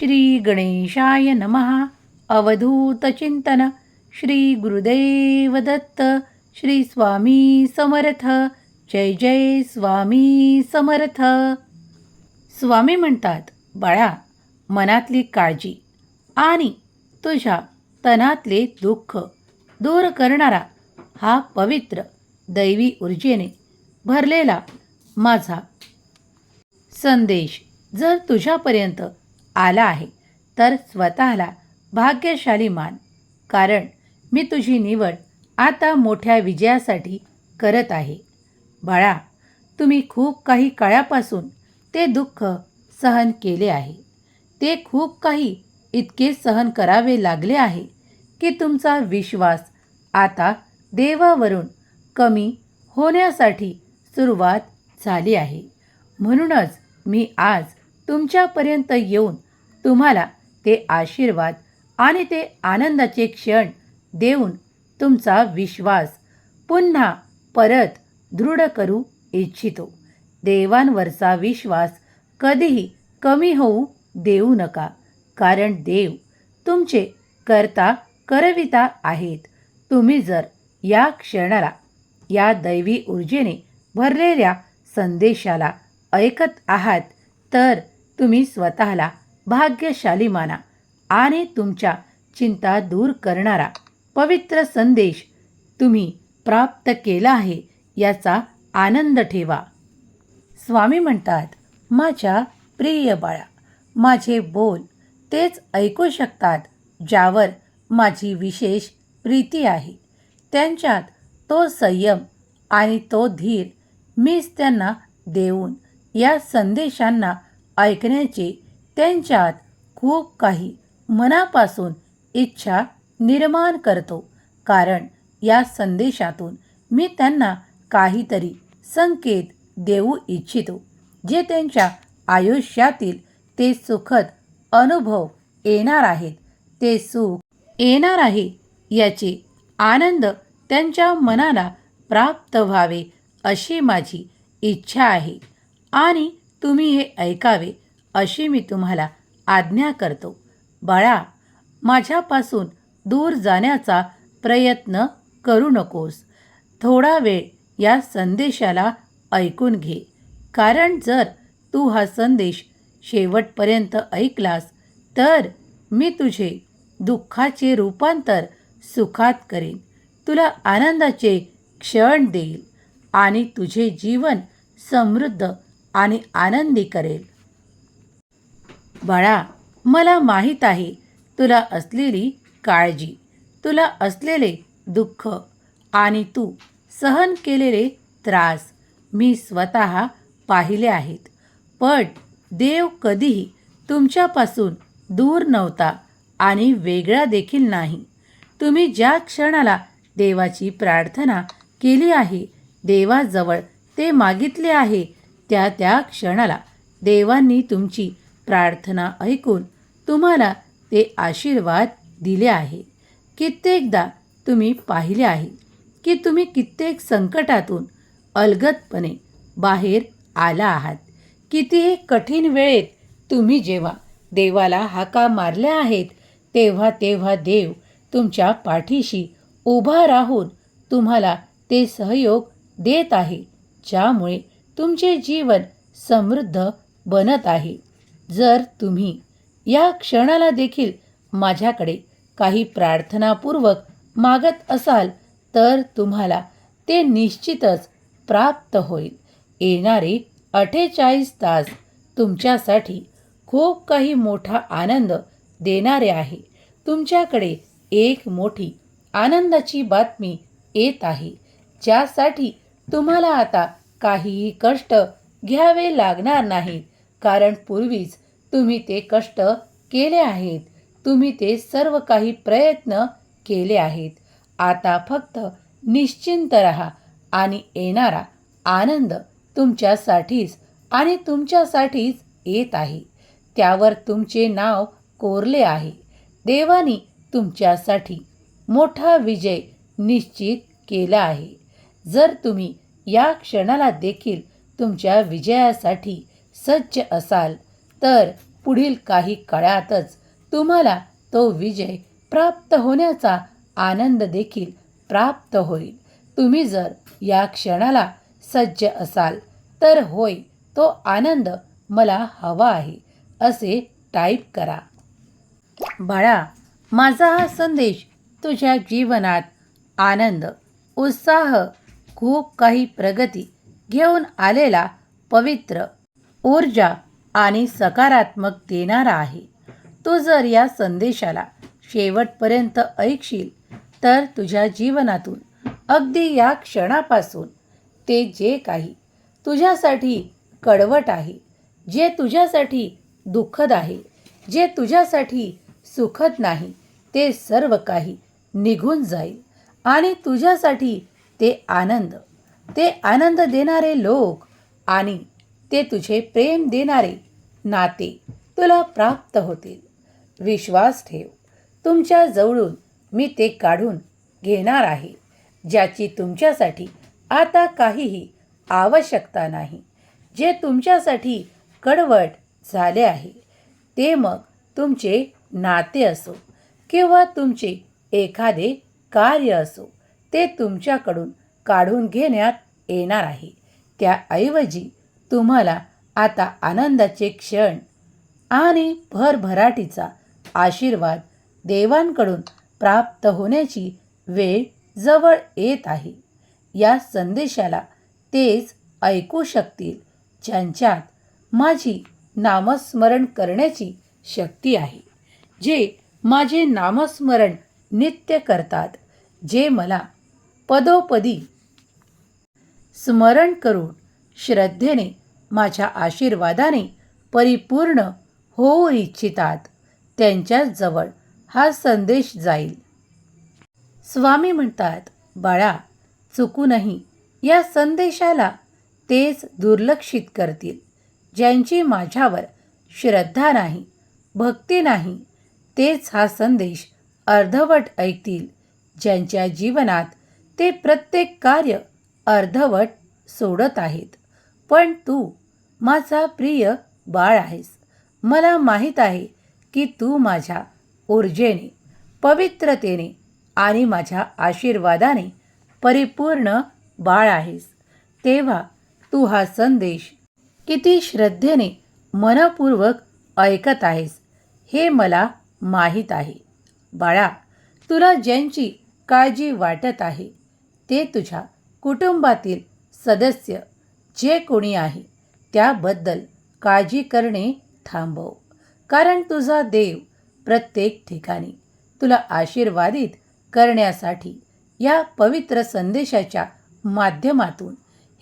श्री गणेशाय नमः अवधूतचिंतन श्री गुरुदेव दत्त. श्री स्वामी समर्थ. जय जय स्वामी समर्थ. स्वामी म्हणतात बाळा मनातली काळजी आणि तुझ्या तनातले दुःख दूर करणारा हा पवित्र दैवी ऊर्जेने भरलेला माझा संदेश जर तुझ्यापर्यंत आला आहे. तर स्वतःला भाग्यशाली मान. कारण मी तुझी निवड आता मोठ्या विजयासाठी करत आहे. बाळा तुम्ही खूप काही काळापासून ते दुःख सहन केले आहे. ते खूप काही इतके सहन करावे लागले आहे की तुमचा विश्वास आता देवावरून कमी होण्यासाठी सुरुवात झाली आहे. म्हणूनच मी आज तुमच्यापर्यंत येऊन तुम्हाला ते आशीर्वाद आणि ते आनंदाचे क्षण देऊन तुमचा विश्वास पुन्हा परत दृढ करू इच्छितो. देवांवरचा विश्वास कधीही कमी होऊ देऊ नका कारण देव तुमचे करता करविता आहेत. तुम्ही जर या क्षणाला या दैवी ऊर्जेने भरलेल्या संदेशाला ऐकत आहात तर तुम्ही स्वतःला भाग्यशाली माना आणि तुमच्या चिंता दूर करणारा पवित्र संदेश तुम्ही प्राप्त केला आहे याचा आनंद ठेवा. स्वामी म्हणतात माझ्या प्रिय बाळा माझे बोल तेच ऐकू शकतात ज्यावर माझी विशेष प्रीती आहे. त्यांच्यात तो संयम आणि तो धीर मीच त्यांना देऊन या संदेशांना ऐकण्याचे त्यांच्यात खूप काही मनापासून इच्छा निर्माण करतो. कारण या संदेशातून मी त्यांना काहीतरी संकेत देऊ इच्छितो जे त्यांच्या आयुष्यातील ते सुखद अनुभव येणार आहेत. ते सुख येणार आहे याचे आनंद त्यांच्या मनाला प्राप्त व्हावे अशी माझी इच्छा आहे. आणि तुम्ही हे ऐकावे अशी मी तुम्हाला आज्ञा करतो. बाळा माझ्यापासून दूर जाण्याचा प्रयत्न करू नकोस. थोडा वेळ या संदेशाला ऐकून घे. कारण जर तू हा संदेश शेवटपर्यंत ऐकलास तर मी तुझे दुःखाचे रूपांतर सुखात करेन. तुला आनंदाचे क्षण देईल आणि तुझे जीवन समृद्ध आणि आनंदी करेल. बाळा मला माहीत आहे तुला असलेली काळजी तुला असलेले दुःख आणि तू सहन केलेले त्रास मी स्वतः पाहिले आहेत. पण देव कधीही तुमच्यापासून दूर नव्हता आणि वेगळा देखील नाही. तुम्ही ज्या क्षणाला देवाची प्रार्थना केली आहे देवाजवळ ते मागितले आहे त्या त्या क्षणाला देवांनी तुमची प्रार्थना ऐकून तुम्हाला ते आशीर्वाद दिले आहे. कित्येकदा तुम्ही पाहिले आहे की तुम्ही कित्येक संकटातून अलगदपणे बाहेर आला आहात. कितीही कठीण वेळेत तुम्ही जेव्हा देवाला हाका मारल्या आहेत तेव्हा तेव्हा देव तुमच्या पाठीशी उभा राहून तुम्हाला ते सहयोग देत आहे ज्यामुळे तुमचे जीवन समृद्ध बनत आहे. जर तुम्ही या क्षणाला देखील माझ्याकडे काही प्रार्थनापूर्वक मागत असाल तर तुम्हाला ते निश्चितच प्राप्त होईल. येणारे अठ्ठेचाळीस तास तुमच्यासाठी खूप काही मोठा आनंद देणारे आहे. तुमच्याकडे एक मोठी आनंदाची बातमी येत आहे ज्यासाठी तुम्हाला आता काहीही कष्ट घ्यावे लागणार नाहीत. कारण पूर्वीच तुम्ही ते कष्ट केले आहेत. तुम्ही ते सर्व काही प्रयत्न केले आहेत. आता फक्त निश्चिंत राहा आणि येणारा आनंद तुमच्यासाठीच आणि तुमच्यासाठीच येत आहे. त्यावर तुमचे नाव कोरले आहे. देवानी तुमच्यासाठी मोठा विजय निश्चित केला आहे. जर तुम्ही या क्षणाला देखील तुमच्या विजयासाठी सज्ज असाल तर पुढील काही काळातच तुम्हाला तो विजय प्राप्त होण्याचा आनंद देखील प्राप्त होईल. तुम्ही जर या क्षणाला सज्ज असाल तर होय तो आनंद मला हवा आहे असे टाईप करा. बाळा माझा हा संदेश तुझ्या जीवनात आनंद उत्साह खूप काही प्रगती घेऊन आलेला पवित्र ऊर्जा आणि सकारात्मक देणारा आहे. तू जर या संदेशाला शेवटपर्यंत ऐकशील तर तुझ्या जीवनातून अगदी या क्षणापासून ते जे काही तुझ्यासाठी कडवट आहे जे तुझ्यासाठी दुःखद आहे जे तुझ्यासाठी सुखद नाही ते सर्व काही निघून जाईल. आणि तुझ्यासाठी ते आनंद ते आनंद देणारे लोक आणि ते तुझे प्रेम देणारे नाते तुला प्राप्त होतील. विश्वास ठेव. तुमच्या जवळून मी ते काढून घेणार आहे ज्याची तुमच्यासाठी आता काहीही आवश्यकता नाही जे तुमच्यासाठी कडवट झाले आहे. ते मग तुमचे नाते असो किंवा तुमचे एखादे कार्य असो ते तुमच्याकडून काढून घेण्यात येणार आहे. त्याऐवजी तुम्हाला आता आनंदाचे क्षण आणि भरभराटीचा आशीर्वाद देवांकडून प्राप्त होण्याची वेळ जवळ येत आहे. या संदेशाला तेच ऐकू शकतील ज्यांच्यात माझी नामस्मरण करण्याची शक्ती आहे जे माझे नामस्मरण नित्य करतात जे मला पदोपदी स्मरण करून श्रद्धेने माझ्या आशीर्वादाने परिपूर्ण होऊ इच्छितात. त्यांच्याजवळ हा संदेश जाईल. स्वामी म्हणतात बाळा चुकूनही या संदेशाला तेच दुर्लक्षित करतील. ज्यांची माझ्यावर श्रद्धा नाही भक्ती नाही तेच हा संदेश अर्धवट ऐकतील. ज्यांच्या जीवनात ते प्रत्येक कार्य अर्धवट सोडत आहेत. पण तू माझा प्रिय बाळ आहेस. मला माहीत आहे की तू माझ्या ऊर्जेने पवित्रतेने आणि माझ्या आशीर्वादाने परिपूर्ण बाळ आहेस. तेव्हा तू हा संदेश किती श्रद्धेने मनपूर्वक ऐकत आहेस हे मला माहीत आहे. बाळा तुला ज्यांची काळजी वाटत आहे ते तुझ्या कुटुंबातील सदस्य जे कोणी आहे त्याबद्दल काळजी करणे थांबव. कारण तुझा देव प्रत्येक ठिकाणी तुला आशीर्वादित करण्यासाठी या पवित्र संदेशाच्या माध्यमातून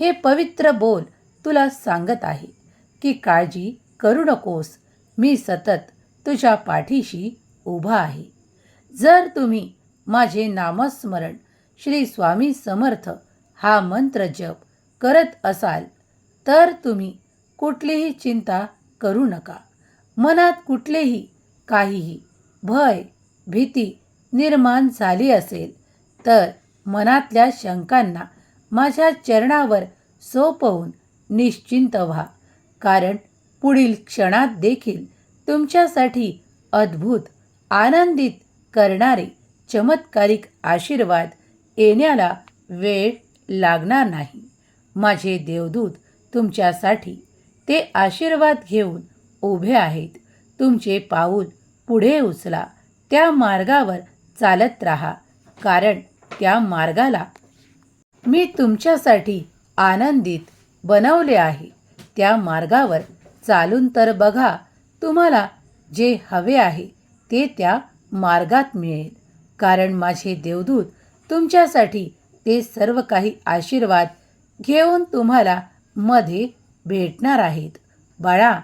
हे पवित्र बोल तुला सांगत आहे की काळजी करू नकोस मी सतत तुझ्या पाठीशी उभा आहे. जर तुम्ही माझे नामस्मरण श्री स्वामी समर्थ हा मंत्र जप करत असाल तर तुम्ही कुठलीही चिंता करू नका. मनात कुठलेही काहीही भय भीती निर्माण झाली असेल तर मनातल्या शंकांना माझ्या चरणावर सोपवून निश्चिंत व्हा. कारण पुढील क्षणात देखील तुमच्यासाठी अद्भुत आनंदित करणारे चमत्कारिक आशीर्वाद येण्याला वेळ लागणार नाही. माझे देवदूत तुमच्यासाठी ते आशीर्वाद घेऊन उभे आहेत. तुमचे पाऊल पुढे उचला. त्या मार्गावर चालत राहा. कारण त्या मार्गाला मी तुमच्यासाठी आनंदित बनवले आहे. त्या मार्गावर चालून तर बघा तुम्हाला जे हवे आहे ते त्या मार्गात मिळेल. कारण माझे देवदूत तुमच्यासाठी ते सर्व काही आशीर्वाद घेऊन तुम्हाला मध्ये भेटणार आहेत. बाळा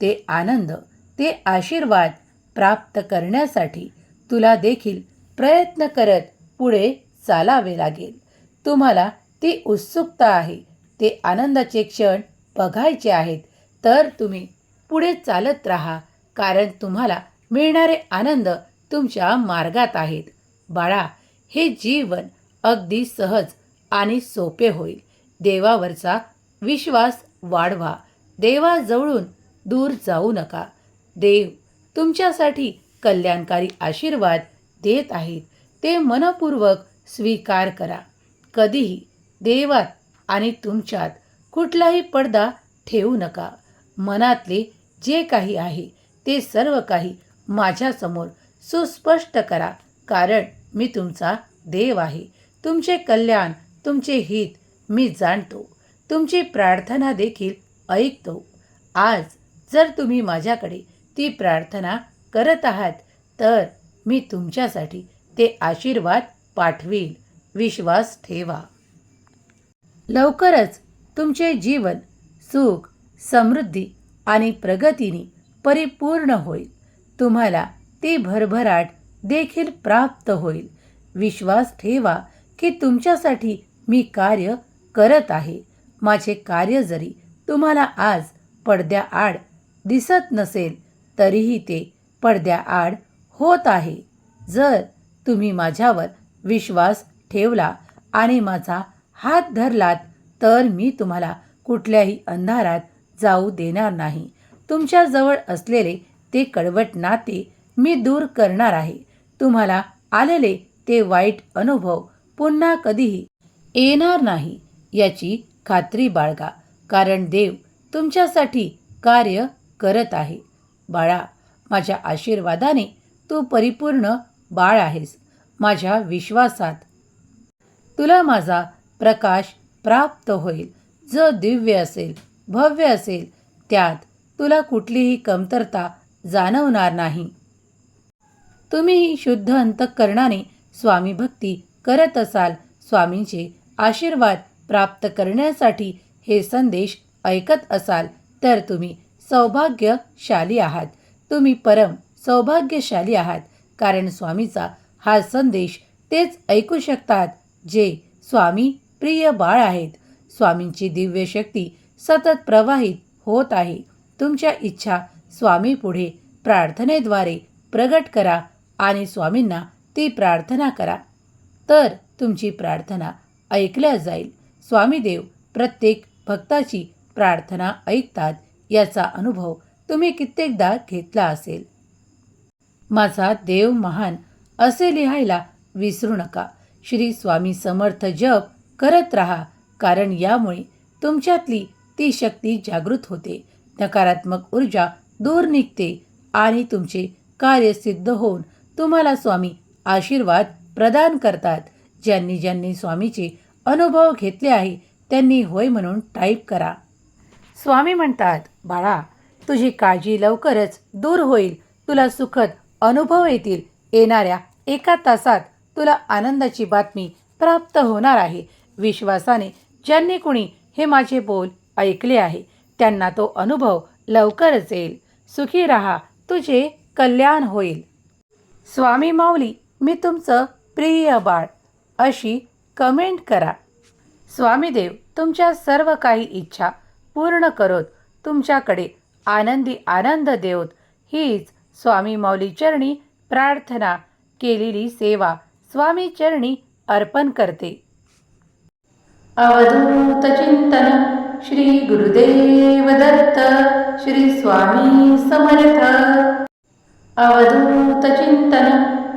ते आनंद ते आशीर्वाद प्राप्त करण्यासाठी तुला देखील प्रयत्न करत पुढे चालावे लागेल. तुम्हाला ती उत्सुकता आहे. ते आनंदाचे क्षण बघायचे आहेत. तर तुम्ही पुढे चालत राहा कारण तुम्हाला मिळणारे आनंद तुमच्या मार्गात आहेत. बाळा हे जीवन अगदी सहज आणि सोपे होईल. देवावरचा विश्वास वाढवा. देवाजवळून दूर जाऊ नका. देव तुमच्यासाठी कल्याणकारी आशीर्वाद देत आहेत. ते मनपूर्वक स्वीकार करा. कधीही देवात आणि तुमच्यात कुठलाही पडदा ठेवू नका. मनातले जे काही आहे ते सर्व काही माझ्यासमोर सुस्पष्ट करा. कारण मी तुमचा देव आहे. तुमचे कल्याण तुमचे हित मी जाणतो. तुमची प्रार्थना देखील ऐकतो. आज जर तुम्ही माझ्याकडे ती प्रार्थना करत आहात तर मी तुमच्यासाठी ते आशीर्वाद पाठवील विश्वास ठेवा. लवकरच तुमचे जीवन सुख समृद्धी आणि प्रगतीने परिपूर्ण होईल. तुम्हाला ती भरभराट देखील प्राप्त होईल. विश्वास ठेवा की तुमच्यासाठी मी कार्य करत आहे. माझे कार्य जरी तुम्हाला आज पडद्याआड दिसत नसेल तरीही ते पडद्याआड होत आहे. जर तुम्ही माझ्यावर विश्वास ठेवला आणि माझा हात धरलात तर मी तुम्हाला कुठल्याही अंधारात जाऊ देणार नाही. तुमच्याजवळ असलेले ते कडवट नाते मी दूर करणार आहे. तुम्हाला आलेले ते वाईट अनुभव पुन्हा कधीही येणार नाही याची खात्री बाळगा कारण देव तुमच्यासाठी कार्य करत आहे. बाळा माझ्या आशीर्वादाने तू परिपूर्ण बाळ आहेस. माझ्या विश्वासात तुला माझा प्रकाश प्राप्त होईल. जो दिव्य असेल भव्य असेल त्यात तुला कुठलीही कमतरता जाणवणार नाही. तुम्हीही शुद्ध अंतःकरणाने स्वामी भक्ती करत असाल स्वामींचे आशीर्वाद प्राप्त करण्यासाठी हे संदेश ऐकत असाल तर तुम्ही सौभाग्यशाली आहात. तुम्ही परम सौभाग्यशाली आहात. कारण स्वामीचा हा संदेश तेच ऐकू शकतात जे स्वामी प्रिय बाळ आहेत. स्वामींची दिव्य शक्ती सतत प्रवाहित होत आहे. तुमच्या इच्छा स्वामी पुढे प्रार्थनेद्वारे प्रगट करा आणि स्वामींना ती प्रार्थना करा. तर तुमची प्रार्थना ऐकल्या जाईल. स्वामीदेव प्रत्येक भक्ताची प्रार्थना ऐकतात याचा अनुभव तुम्ही कित्येकदा घेतला असेल. माझा देव महान असे लिहायला विसरू नका. श्री स्वामी समर्थ जप करत राहा कारण यामुळे तुमच्यातली ती शक्ती जागृत होते. नकारात्मक ऊर्जा दूर निघते आणि तुमचे कार्य सिद्ध होऊन तुम्हाला स्वामी आशीर्वाद प्रदान करतात. ज्यांनी ज्यांनी स्वामीचे अनुभव घेतले आहे. त्यांनी होय म्हणून टाईप करा. स्वामी म्हणतात बाळा तुझी काळजी लवकरच दूर होईल. तुला सुखद अनुभव येतील. येणाऱ्या एका तासात तुला आनंदाची बातमी प्राप्त होणार आहे. विश्वासाने ज्यांनी कुणी हे माझे बोल ऐकले आहे त्यांना तो अनुभव लवकरच येईल. सुखी राहा. तुझे कल्याण होईल. स्वामी माऊली मी तुमचं प्रिय बाळ. अशी कमेंट करा. स्वामीदेव तुमच्या सर्व काही इच्छा पूर्ण करोत. तुमच्याकडे आनंदी आनंद देवत. हीच स्वामी माऊली चरणी प्रार्थना केलेली सेवा स्वामी चरणी अर्पण करते. अवधूत चिंतन श्री गुरुदेव दत्त श्री स्वामी समर्थ. अवधूत चिंतन